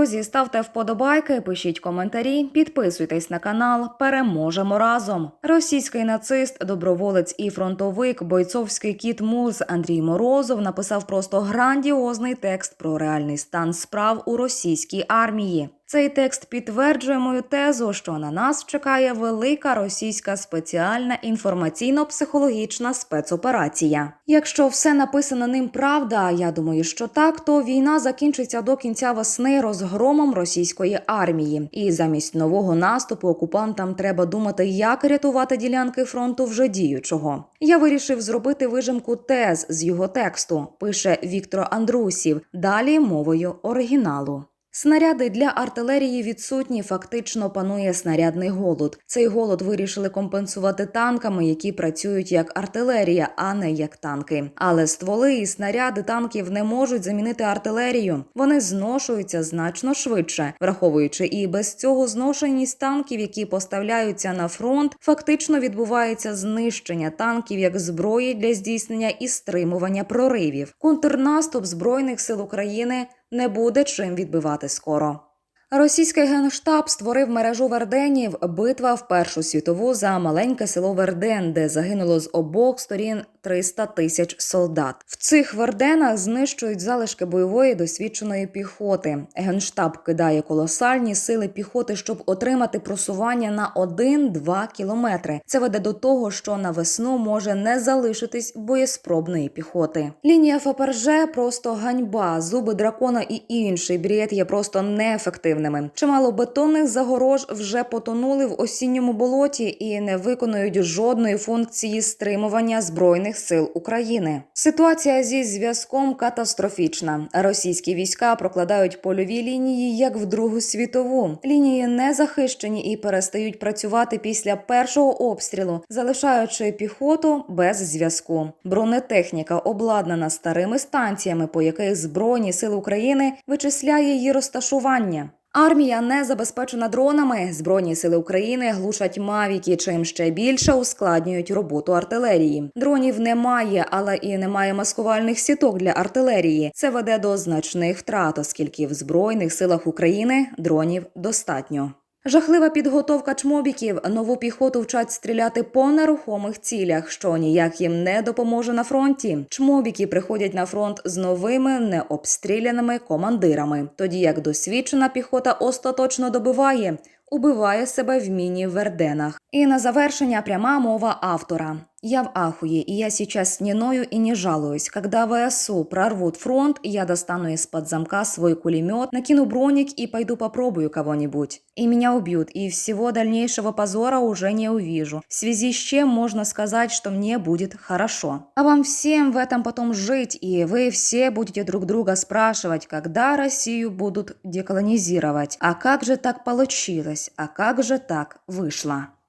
Друзі, ставте вподобайки, пишіть коментарі, підписуйтесь на канал. Переможемо разом. Російський нацист, доброволець і фронтовик, бойцовський кіт Мурз Андрій Морозов написав просто грандіозний текст про реальний стан справ у російській армії. Цей текст підтверджує мою тезу, що на нас чекає велика російська спеціальна інформаційно-психологічна спецоперація. Якщо все написано ним правда, я думаю, що так, то війна закінчиться до кінця весни розгромом російської армії. І замість нового наступу окупантам треба думати, як рятувати ділянки фронту вже діючого. Я вирішив зробити вижимку тез з його тексту. Пише Віктор Андрусів. Далі мовою оригіналу. Снаряди для артилерії відсутні. Фактично панує снарядний голод. Цей голод вирішили компенсувати танками, які працюють як артилерія, а не як танки. Але стволи і снаряди танків не можуть замінити артилерію. Вони зношуються значно швидше, враховуючи і без цього зношеність танків, які поставляються на фронт, фактично відбувається знищення танків як зброї для здійснення і стримування проривів. Контрнаступ збройних сил України не буде чим відбивати скоро. Російський генштаб створив мережу верденів. Битва в Першу світову за маленьке село Верден, де загинуло з обох сторін 300 тисяч солдат. В цих верденах знищують залишки бойової досвідченої піхоти. Генштаб кидає колосальні сили піхоти, щоб отримати просування на 1-2 кілометри. Це веде до того, що на весну може не залишитись боєспробної піхоти. Лінія ФПРЖ просто ганьба. Зуби дракона і інший бред є просто неефективними. Чимало бетонних загорож вже потонули в осінньому болоті і не виконують жодної функції стримування збройних сил України. Ситуація зі зв'язком катастрофічна. Російські війська прокладають польові лінії як в Другу світову. Лінії не захищені і перестають працювати після першого обстрілу, залишаючи піхоту без зв'язку. Бронетехніка обладнана старими станціями, по яких збройні сили України вичисляє її розташування. Армія не забезпечена дронами. Збройні сили України глушать мавіки, чим ще більше ускладнюють роботу артилерії. Дронів немає, але і немає маскувальних сіток для артилерії. Це веде до значних втрат, оскільки в збройних силах України дронів достатньо. Жахлива підготовка чмобіків. Нову піхоту вчать стріляти по нерухомих цілях, що ніяк їм не допоможе на фронті. Чмобіки приходять на фронт з новими необстріляними командирами, тоді як досвідчена піхота остаточно добиває. Убиває себе в міні-верденах. І на завершення пряма мова автора. Я в ахуе, и я сейчас не ною и не жалуюсь. Когда ВСУ прорвут фронт, я достану из-под замка свой кулемет, накину броник и пойду попробую кого-нибудь. И меня убьют, и всего дальнейшего позора уже не увижу. В связи с чем можно сказать, что мне будет хорошо. А вам всем в этом потом жить, и вы все будете друг друга спрашивать, когда Россию будут деколонизировать. А как же так получилось? А как же так вышло?